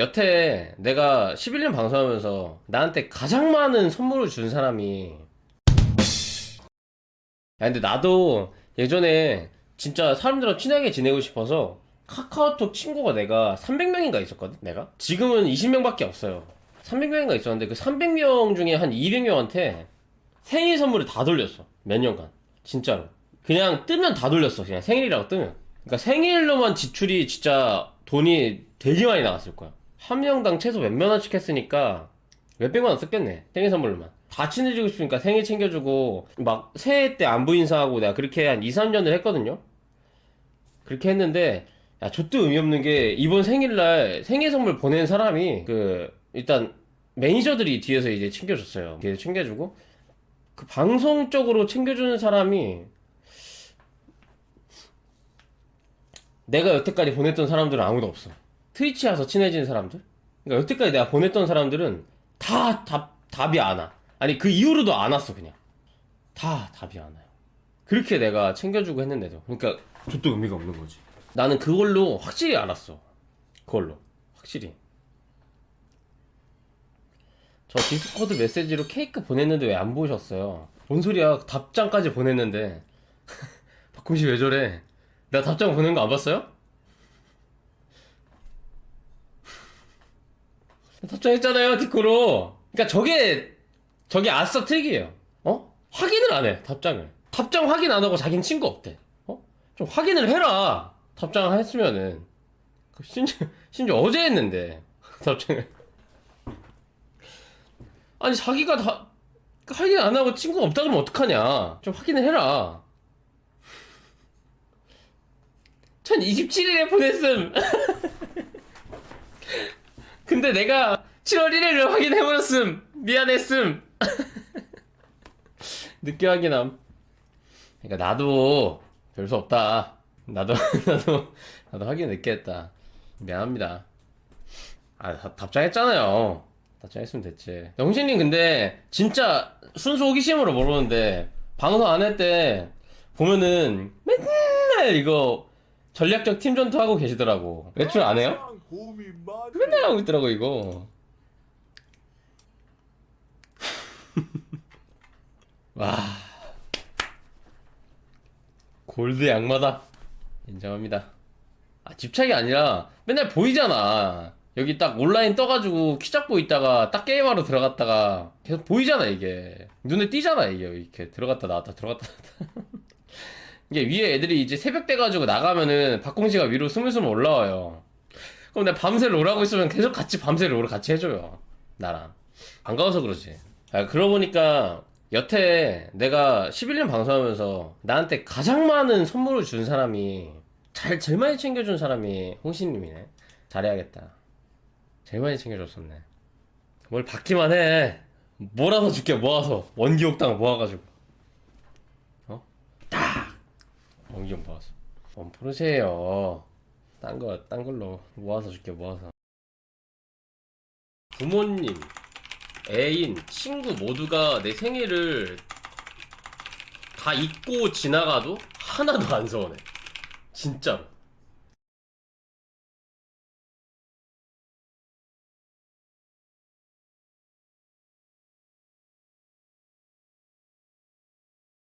여태 내가 11년 방송하면서 나한테 가장 많은 선물을 준 사람이 야 근데 나도 예전에 진짜 사람들하고 친하게 지내고 싶어서 카카오톡 친구가 내가 300명인가 있었거든 내가? 지금은 20명밖에 없어요. 300명인가 있었는데 그 300명 중에 한 200명한테 생일 선물을 다 돌렸어 몇 년간. 진짜로. 그냥 뜨면 다 돌렸어 그냥 생일이라고 뜨면. 그러니까 생일로만 지출이 진짜 돈이 되게 많이 나갔을 거야 한 명당 최소 몇 만 원씩 했으니까 몇백만 원 썼겠네 생일 선물로만. 다 친해지고 싶으니까 생일 챙겨주고 막 새해 때 안부 인사하고 내가 그렇게 한 2, 3년을 했거든요. 그렇게 했는데 야 좆도 의미 없는 게 이번 생일날 생일 선물 보낸 사람이 그 일단 매니저들이 뒤에서 이제 챙겨줬어요. 뒤에서 챙겨주고 그 방송적으로 챙겨주는 사람이 내가 여태까지 보냈던 사람들은 아무도 없어. 트위치 와서 친해진 사람들? 그러니까 여태까지 내가 보냈던 사람들은 다 답, 답이 안 와. 아니, 그 이후로도 안 왔어, 그냥. 다 답이 안 와요. 그렇게 내가 챙겨주고 했는데도. 그러니까, 저도 의미가 없는 거지. 나는 그걸로 확실히 알았어. 그걸로. 확실히. 저 디스코드 메시지로 케이크 보냈는데 왜 안 보셨어요? 뭔 소리야. 답장까지 보냈는데. 박훈 씨 왜 저래? 내가 답장 보낸 거 안 봤어요? 답장했잖아요, 디코로. 그러니까 저게, 저게 아싸 트릭이에요. 어? 확인을 안 해, 답장을. 답장 확인 안 하고 자기는 친구 없대. 어? 좀 확인을 해라. 답장을 했으면은. 그 심지어, 심지어 어제 했는데. 답장을. 아니, 자기가 다, 확인 안 하고 친구가 없다 그러면 어떡하냐. 좀 확인을 해라. 1027일에 보냈음. 근데 내가 7월 1일을 확인해버렸음. 미안했음. 늦게 확인함. 그러니까 나도 별 수 없다. 나도 나도 나도 확인 늦게 했다. 미안합니다. 아 다- 답장했잖아요. 답장했으면 됐지. 영신님 근데 진짜 순수 호기심으로 모르는데 방송 안 할 때 보면은 맨날 이거 전략적 팀 전투 하고 계시더라고. 외출 안 해요? 맨날 하고 있더라고 이거. 와. 골드 양마다 인정합니다. 아 집착이 아니라 맨날 보이잖아. 여기 딱 온라인 떠가지고 키 잡고 있다가 딱 게임하러 들어갔다가 계속 보이잖아 이게 눈에 띄잖아 이게 이렇게 들어갔다 나왔다 들어갔다 나왔다. 이게 위에 애들이 이제 새벽 돼가지고 나가면은 박공씨가 위로 스물스물 올라와요. 그럼 내가 밤새 롤하고 있으면 계속 같이 밤새 롤을 같이 해줘요. 나랑. 반가워서 그러지. 아, 그러고 보니까 여태 내가 11년 방송하면서 나한테 가장 많은 선물을 준 사람이 잘, 제일 많이 챙겨준 사람이 홍신님이네. 잘해야겠다. 제일 많이 챙겨줬었네. 뭘 받기만 해. 몰아서 줄게, 모아서. 원기옥당 모아가지고. 어? 딱! 원기옥 모아서. 원 포르쉐예요. 딴 거, 딴 걸로 모아서 줄게, 모아서. 부모님, 애인, 친구 모두가 내 생일을 다 잊고 지나가도 하나도 안 서운해. 진짜로.